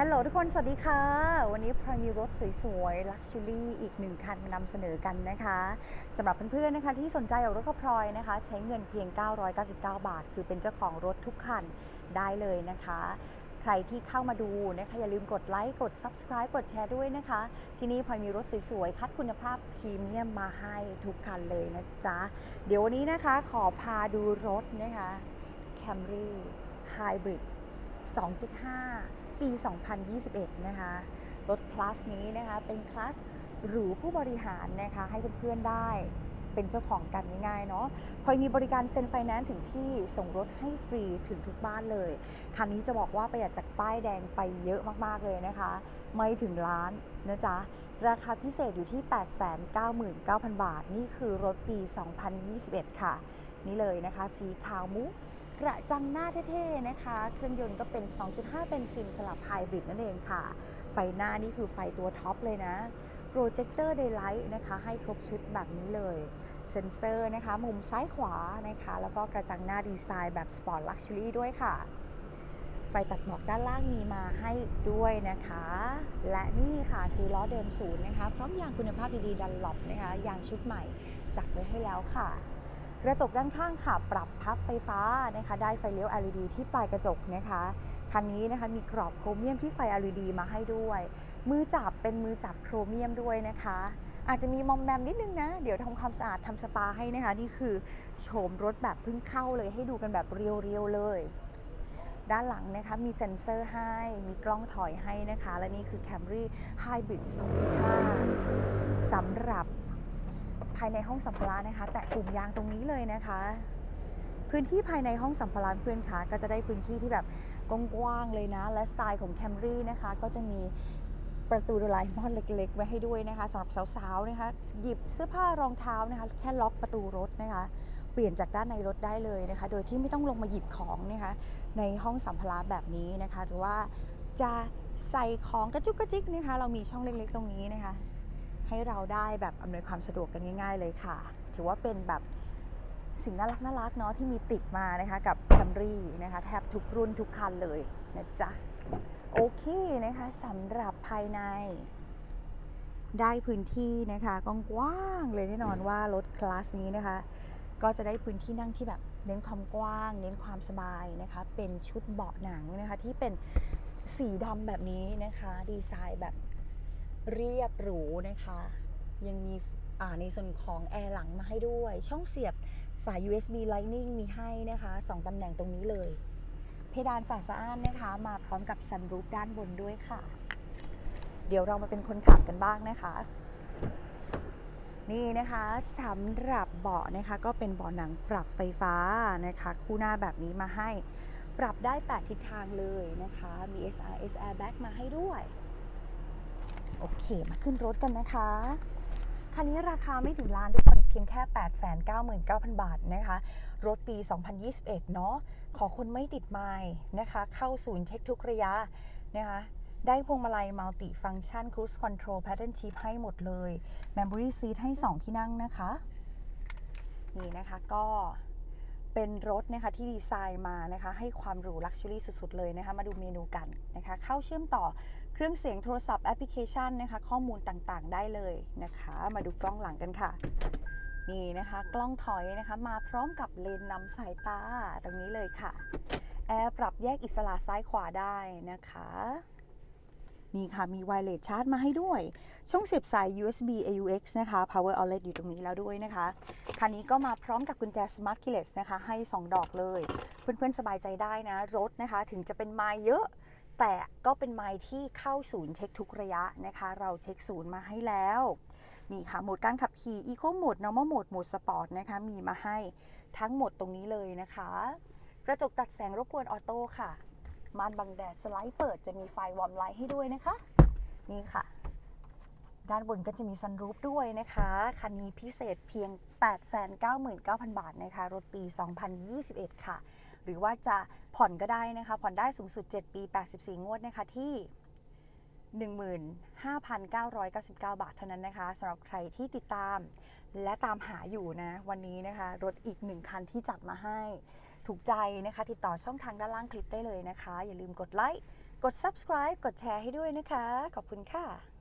ฮัลโหลทุกคนสวัสดีค่ะ วันนี้พรามีรถสวยๆ ลักชัวรี่อีกหนึ่งคันมานำเสนอกันนะคะสำหรับเพื่อนๆนะคะที่สนใจออกรถกับพลอยนะคะ ใช้เงินเพียง 999 บาท คือเป็นเจ้าของรถทุกคันได้เลยนะคะ ใครที่เข้ามาดูนะคะอย่าลืมกดไลค์กด Subscribe กดแชร์ด้วยนะคะ ที่นี่พลอยมีรถสวยๆ คัดคุณภาพพรีเมียมมาให้ทุกคันเลยนะจ๊ะ เดี๋ยววันนี้นะคะขอพาดูรถนะคะ Camry Hybrid 2.5 ปี 2021 นะคะ รถคลาสนี้นะคะเป็นคลาสหรูผู้บริหารนะคะให้เพื่อนๆได้เป็นเจ้าของกันง่ายๆเนาะพอยมีบริการเซ็นไฟแนนซ์ถึงที่ส่งรถให้ฟรีถึงทุกบ้านเลย คันนี้จะบอกว่าประหยัดจากป้ายแดงไปเยอะมากๆเลยนะคะ ไม่ถึงล้านนะจ๊ะ ราคาพิเศษอยู่ที่ 899,000 บาท นี่คือรถปี 2021 ค่ะ นี่เลยนะคะ สีขาวมุก กระจังหน้าเท่ๆนะคะ เครื่องยนต์ก็เป็น 2.5 เป็นซินสลับไฮบริดนั่นเองค่ะ ไฟหน้านี่คือไฟตัวท็อปเลยนะโปรเจคเตอร์เดย์ไลท์นะคะ ให้ครบชุดแบบนี้เลยเซ็นเซอร์นะคะ มุมซ้ายขวานะคะ แล้วก็กระจังหน้าดีไซน์แบบสปอร์ตลักชัวรี่ด้วยค่ะ ไฟตัดหมอกด้านล่างมีมาให้ด้วยนะคะ และนี่ค่ะคือล้อเดิมศูนย์นะคะ พร้อมยางคุณภาพดีๆดันหลบนะคะยางชุดใหม่จัดไว้ให้แล้วค่ะ กระจกด้านข้างค่ะ ปรับพับไฟฟ้านะคะ ได้ไฟเลี้ยว LED ที่ปลายกระจกนะคะ คันนี้นะคะมีกรอบโครเมียมที่ไฟ LED มาให้ด้วย มือจับเป็นมือจับโครเมียมด้วยนะคะ อาจจะมีมอมแมมนิดนึงนะ เดี๋ยวทำความสะอาดทำสปาให้นะคะ นี่คือโฉมรถแบบเพิ่งเข้าเลยให้ดูกันแบบเรียวๆเลยด้านหลังนะคะมีเซ็นเซอร์ให้ มีกล้องถอยให้นะคะ และนี่คือ Camry Hybrid 2.5สำหรับ ภายในห้องสัมภาระนะคะ แตะปุ่มยางตรงนี้เลยนะคะ พื้นที่ภายในห้องสัมภาระเพื่อนคะก็จะได้พื้นที่ที่แบบกว้างๆเลยนะ และสไตล์ของ Camry นะคะ ก็จะมีประตูโดราเอมอนเล็ก ๆ ไว้ให้ด้วยนะคะสำหรับสาวๆนะคะหยิบเสื้อผ้ารองเท้านะคะ แค่ล็อกประตูรถนะคะ เปลี่ยนจากด้านในรถได้เลยนะคะ โดยที่ไม่ต้องลงมาหยิบของนะคะ ในห้องสัมภาระแบบนี้นะคะ หรือว่าจะใส่ของกระจุกกระจิกนะคะ เรามีช่องเล็กๆตรงนี้นะคะ ให้เราได้แบบอำนวยความสะดวกกันง่าย ๆ เลยค่ะ ถือว่าเป็นแบบสิ่งน่ารักน่ารักเนาะที่มีติดมานะคะกับ Camry นะคะแทบทุกรุ่นทุกคันเลยนะจ๊ะ โอเคนะคะสำหรับภายใน ได้พื้นที่นะคะกว้างเลยแน่นอนว่ารถคลาสนี้นะคะ ก็จะได้พื้นที่นั่งที่แบบเน้นความกว้าง เน้นความสบายนะคะ เป็นชุดเบาะหนังนะคะที่เป็นสีดำแบบนี้นะคะ ดีไซน์แบบ เรียบหรูนะคะ ยังมีอ่าในส่วนของแอร์หลังมาให้ด้วย ช่องเสียบสาย USB Lightning มีให้นะคะสองตำแหน่งตรงนี้เลย เพดานสาสะอานนะคะ มาพร้อมกับซันรูฟด้านบนด้วยค่ะ เดี๋ยวเรามาเป็นคนขับกันบ้างนะคะ นี่นะคะสำหรับเบาะนะคะ ก็เป็นเบาะหนังปรับไฟฟ้านะคะ คู่หน้าแบบนี้มาให้ ปรับได้ 8 ทิศทางเลยนะคะ มี SRS airbag มาให้ด้วย โอเค มาขึ้นรถกันนะคะ คันนี้ราคาไม่ถึงล้านทุกคนเพียงแค่ 899,000 บาทนะคะ รถปี 2021 เนาะ ขอคนไม่ติดไมล์นะคะ เข้าศูนย์เช็คทุกระยะนะคะ ได้พวงมาลัยมัลติฟังชัน Cruise Control Pattern Shift ให้หมดเลย Memory Seat ให้ 2 ที่นั่งนะคะ นี่นะคะก็เป็นรถนะคะที่ดีไซน์มานะคะให้ความหรูลักชัวรี่สุด ๆ เลยนะคะ มาดูเมนูกันนะคะ เข้าเชื่อมต่อ เครื่องเสียงโทรศัพท์แอปพลิเคชันนะคะ ข้อมูลต่างๆ ได้เลยนะคะ มาดูกล้องหลังกันค่ะ นี่นะคะ กล้องถอยนะคะมาพร้อมกับเลนส์นำสายตาตรงนี้เลยค่ะ แอร์ปรับแยกอิสระซ้ายขวาได้นะคะ นี่ค่ะมีไวเลสชาร์จมาให้ด้วย ช่องเสียบสาย USB AUX นะคะ Power Outlet อยู่ตรงนี้แล้วด้วยนะคะคันนี้ก็มาพร้อมกับกุญแจ Smart Keyless นะคะ ให้ 2 ดอกเลย เพื่อนๆสบายใจได้นะ รถนะคะ ถึงจะเป็นไมล์เยอะ แต่ก็เป็นไมล์ที่เข้าศูนย์เช็คทุกระยะนะคะ เราเช็คศูนย์มาให้แล้ว นี่ค่ะ โหมดการขับขี่ Eco Mode Normal Mode โหมด Sport นะคะ มีมาให้ทั้งหมดตรงนี้เลยนะคะ กระจกตัดแสงรบกวนออโต้ค่ะม่านบังแดดสไลด์เปิดจะมีไฟวอร์มไลท์ให้ด้วยนะคะ นี่ค่ะ ด้านบนก็จะมีซันรูฟด้วยนะคะ คันนี้พิเศษเพียง 899,000 บาทนะคะ รถปี 2021 ค่ะ หรือว่าจะผ่อนก็ได้นะคะ ผ่อนได้สูงสุด 7 ปี 84 งวดนะคะที่ 15,999 บาทเท่านั้นนะคะสำหรับใครที่ติดตาม และตามหาอยู่นะ วันนี้นะคะ รถอีกหนึ่งคันที่จัดมาให้ถูกใจนะคะ ติดต่อช่องทางด้านล่างคลิปได้เลยนะคะ อย่าลืมกดไลค์ กด subscribe กดแชร์ให้ด้วยนะคะ ขอบคุณค่ะ